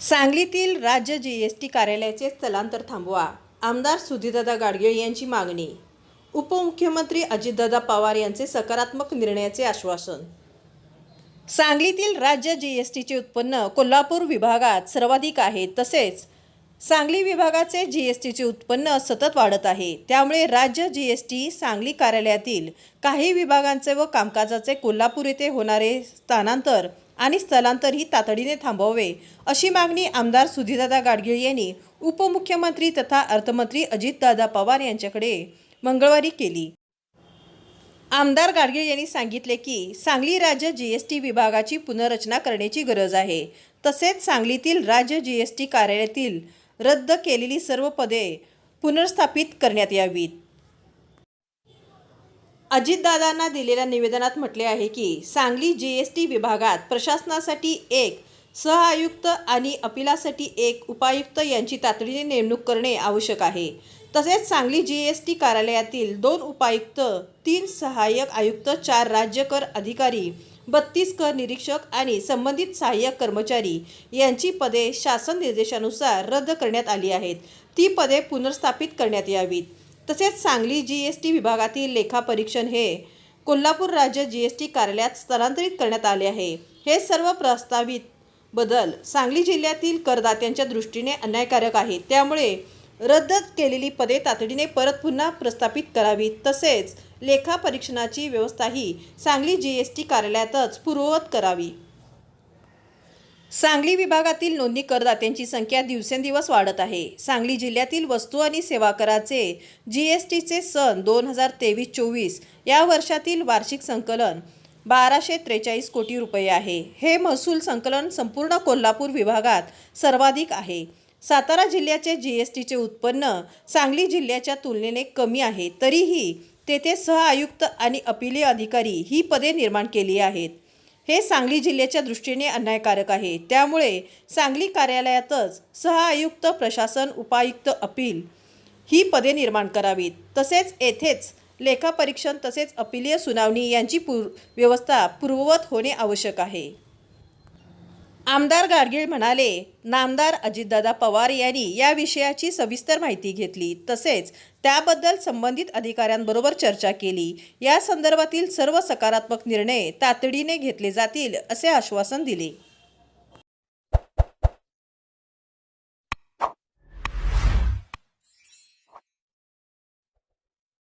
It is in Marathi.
सांगलीतील राज्य जी एस टी कार्यालयाचे स्थलांतर थांबवा. आमदार सुधीरदादा गाडगीळ यांची मागणी. उपमुख्यमंत्री अजितदादा पवार यांचे सकारात्मक निर्णयाचे आश्वासन. सांगलीतील राज्य जी एस टीचे उत्पन्न कोल्हापूर विभागात सर्वाधिक आहे. तसेच सांगली विभागाचे जी एस टीचे उत्पन्न सतत वाढत आहे. त्यामुळे राज्य जी एस टी सांगली कार्यालयातील काही विभागांचे व कामकाजाचे कोल्हापूर येथे होणारे स्थानांतर आणि स्थलांतरही तातडीने थांबवावे अशी मागणी आमदार सुधीरदादा गाडगीळ यांनी उपमुख्यमंत्री तथा अर्थमंत्री अजितदादा पवार यांच्याकडे मंगळवारी केली. आमदार गाडगीळ यांनी सांगितले की सांगली राज्य जी एस टी विभागाची पुनर्रचना करण्याची गरज आहे. तसेच सांगलीतील राज्य जी एस टी कार्यालयातील रद्द केलेली सर्व पदे पुनर्स्थापित करण्यात यावीत. अजितदादांना दिलेल्या निवेदनात म्हटले आहे की सांगली जी एस टी विभागात प्रशासनासाठी एक सहआयुक्त आणि अपिलासाठी एक उपायुक्त यांची तातडीने नेमणूक करणे आवश्यक आहे. तसेच सांगली जी एस टी कार्यालयातील दोन उपायुक्त तीन सहाय्यक आयुक्त चार राज्य कर अधिकारी बत्तीस कर निरीक्षक आणि संबंधित सहाय्यक कर्मचारी यांची पदे शासन निर्देशानुसार रद्द करण्यात आली आहेत. ती पदे पुनर्स्थापित करण्यात यावीत. तसेच सांगली जी एस टी विभागातील लेखापरीक्षण हे कोल्हापूर राज्य जी एस टी कार्यालयात स्थलांतरित करण्यात आले आहे. हे सर्व प्रस्तावित बदल सांगली जिल्ह्यातील करदात्यांच्या दृष्टीने अन्यायकारक आहे त्यामुळे रद्द केलेली पदे तातडीने परत पुन्हा प्रस्थापित करावीत. तसेच लेखापरीक्षणाची व्यवस्थाही सांगली जी एस टी कार्यालयातच पूर्ववत करावी. सांगली विभागातील नोंदणी करदात्यांची संख्या दिवसेंदिवस वाढत आहे. सांगली जिल्ह्यातील वस्तू आणि सेवा कराचे जी एस टीचे सन दोन हजार तेवीस चोवीस या वर्षातील वार्षिक संकलन बाराशे त्रेचाळीस कोटी रुपये आहे. हे महसूल संकलन संपूर्ण कोल्हापूर विभागात सर्वाधिक आहे. सातारा जिल्ह्याचे जी एस टीचे उत्पन्न सांगली जिल्ह्याच्या तुलनेने कमी आहे. तरीही तेथे सहआयुक्त आणि अपिले अधिकारी ही पदे निर्माण केली आहेत. हे सांगली जिल्ह्याच्या दृष्टीने अन्यायकारक आहे. त्यामुळे सांगली कार्यालयातच सहआयुक्त प्रशासन उपायुक्त अपील ही पदे निर्माण करावीत. तसेच येथेच लेखापरीक्षण तसेच अपिलीय सुनावणी यांची पूर व्यवस्था पूर्ववत होणे आवश्यक आहे. आमदार गाडगीळ म्हणाले नामदार अजितदादा पवार यांनी या विषयाची सविस्तर माहिती घेतली. तसेच त्याबद्दल संबंधित अधिकाऱ्यांबरोबर चर्चा केली. या संदर्भातील सर्व सकारात्मक निर्णय तातडीने घेतले जातील असे आश्वासन दिले.